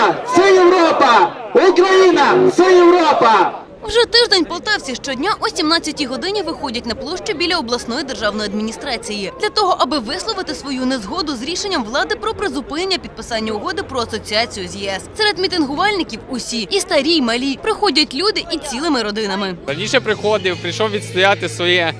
Україна це Європа! Україна це Європа! Вже тиждень полтавці щодня о 17-й годині виходять на площу біля обласної державної адміністрації для того, аби висловити свою незгоду з рішенням влади про призупинення підписання угоди про асоціацію з ЄС. Серед мітингувальників усі і старі, і малі приходять люди і цілими родинами. Раніше приходив, прийшов відстояти своє,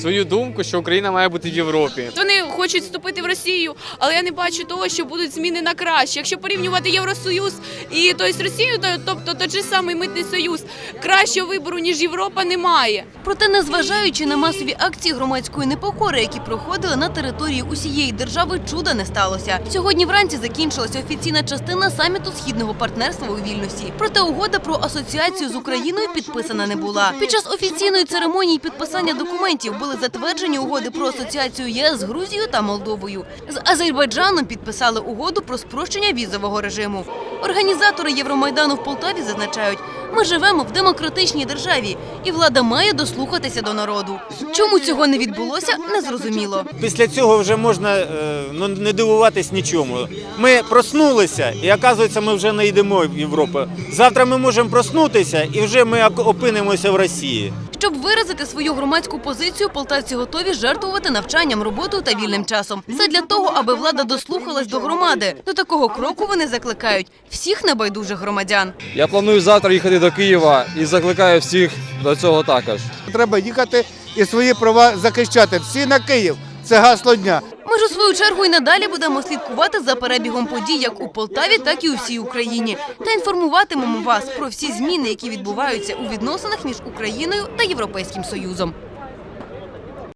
свою думку, що Україна має бути в Європі. Вони хочуть вступити в Росію, але я не бачу того, що будуть зміни на краще. Якщо порівнювати Євросоюз і тобто, Росію, то тобто той же самий митний союз, кращого вибору ніж Європа немає. Проте, незважаючи на масові акції громадської непокори, які проходили на території усієї держави, чуда не сталося. Сьогодні вранці закінчилася офіційна частина саміту східного партнерства у Вільнюсі. Проте угода про асоціацію з Україною підписана не була. Під час офіційної церемонії підписання документів були затверджені угоди про асоціацію ЄС з Грузією та Молдовою. З Азербайджаном підписали угоду про спрощення візового режиму. Організатори Євромайдану в Полтаві зазначають, ми живемо в демократичній державі, і влада має дослухатися до народу. Чому цього не відбулося, незрозуміло. Після цього вже можна е, ну, не дивуватись нічому. Ми проснулися, і оказується, ми вже не йдемо в Європу. Завтра ми можемо проснутися, і вже ми опинимося в Росії. Щоб виразити свою громадську позицію, полтавці готові жертвувати навчанням, роботою та вільним часом. Це для того, аби влада дослухалась до громади. До такого кроку вони закликають всіх небайдужих громадян. Я планую завтра їхати до Києва і закликаю всіх до цього також. Треба їхати і свої права захищати. Всі на Київ. Це гасло дня. Ми ж у свою чергу і надалі будемо слідкувати за перебігом подій як у Полтаві, так і у всій Україні, та інформуватимемо вас про всі зміни, які відбуваються у відносинах між Україною та Європейським Союзом.